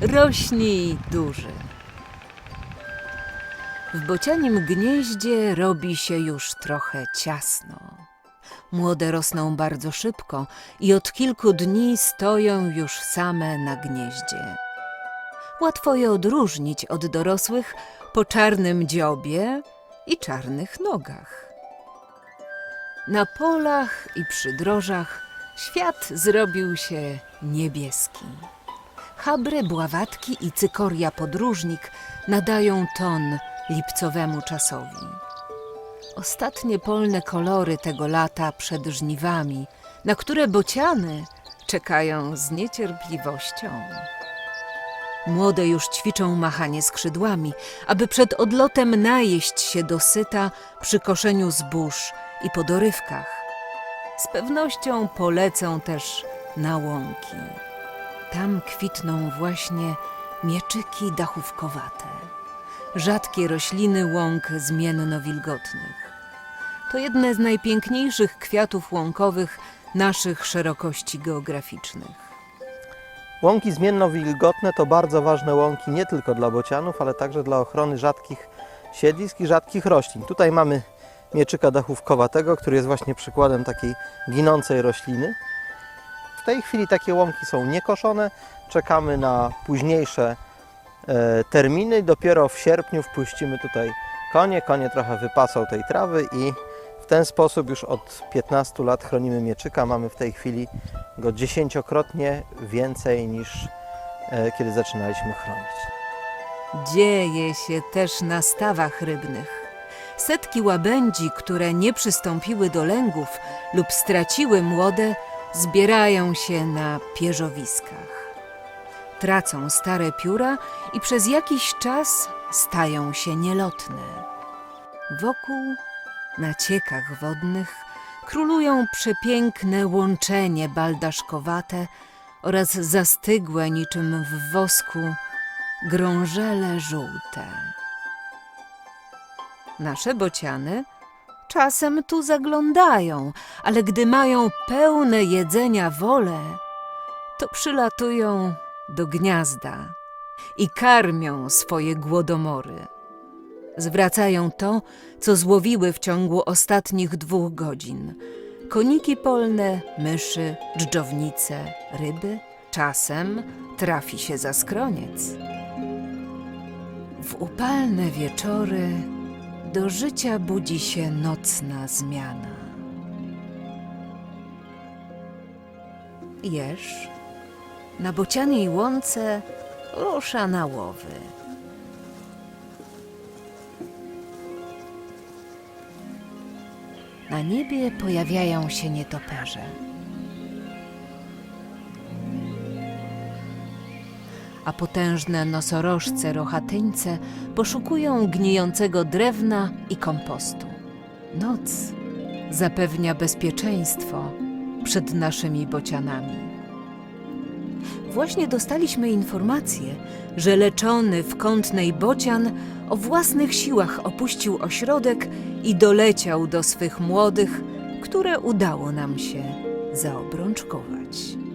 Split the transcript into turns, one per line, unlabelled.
rośnij duży. W bocianim gnieździe robi się już trochę ciasno. Młode rosną bardzo szybko i od kilku dni stoją już same na gnieździe. Łatwo je odróżnić od dorosłych po czarnym dziobie i czarnych nogach. Na polach i przydrożach świat zrobił się niebieski. Habry, bławatki i cykoria podróżnik nadają ton lipcowemu czasowi. Ostatnie polne kolory tego lata przed żniwami, na które bociany czekają z niecierpliwością. Młode już ćwiczą machanie skrzydłami, aby przed odlotem najeść się dosyta przy koszeniu zbóż i po dorywkach. Z pewnością polecą też na łąki. Tam kwitną właśnie mieczyki dachówkowate, rzadkie rośliny łąk zmienno-wilgotnych. To jedne z najpiękniejszych kwiatów łąkowych naszych szerokości geograficznych.
Łąki zmienno-wilgotne to bardzo ważne łąki nie tylko dla bocianów, ale także dla ochrony rzadkich siedlisk i rzadkich roślin. Tutaj mamy mieczyka dachówkowatego, który jest właśnie przykładem takiej ginącej rośliny. Tej chwili takie łąki są niekoszone. Czekamy na późniejsze e, terminy. Dopiero w sierpniu wpuścimy tutaj konie. Konie trochę wypasą tej trawy i w ten sposób już od 15 lat chronimy mieczyka. Mamy w tej chwili go dziesięciokrotnie więcej niż e, kiedy zaczynaliśmy chronić.
Dzieje się też na stawach rybnych. Setki łabędzi, które nie przystąpiły do lęgów lub straciły młode, zbierają się na pierzowiskach. Tracą stare pióra i przez jakiś czas stają się nielotne. Wokół, na ciekach wodnych, królują przepiękne łączenie baldaszkowate oraz zastygłe niczym w wosku grążele żółte. Nasze bociany czasem tu zaglądają, ale gdy mają pełne jedzenia wolę, to przylatują do gniazda i karmią swoje głodomory. Zwracają to, co złowiły w ciągu ostatnich dwóch godzin. Koniki polne, myszy, dżdżownice, ryby. Czasem trafi się za skroniec. W upalne wieczory do życia budzi się nocna zmiana. Jesz, na bocianiej łące rusza na łowy. Na niebie pojawiają się nietoperze. A potężne nosorożce rochatyńce poszukują gnijącego drewna i kompostu. Noc zapewnia bezpieczeństwo przed naszymi bocianami. Właśnie dostaliśmy informację, że leczony w kątnej bocian o własnych siłach opuścił ośrodek i doleciał do swych młodych, które udało nam się zaobrączkować.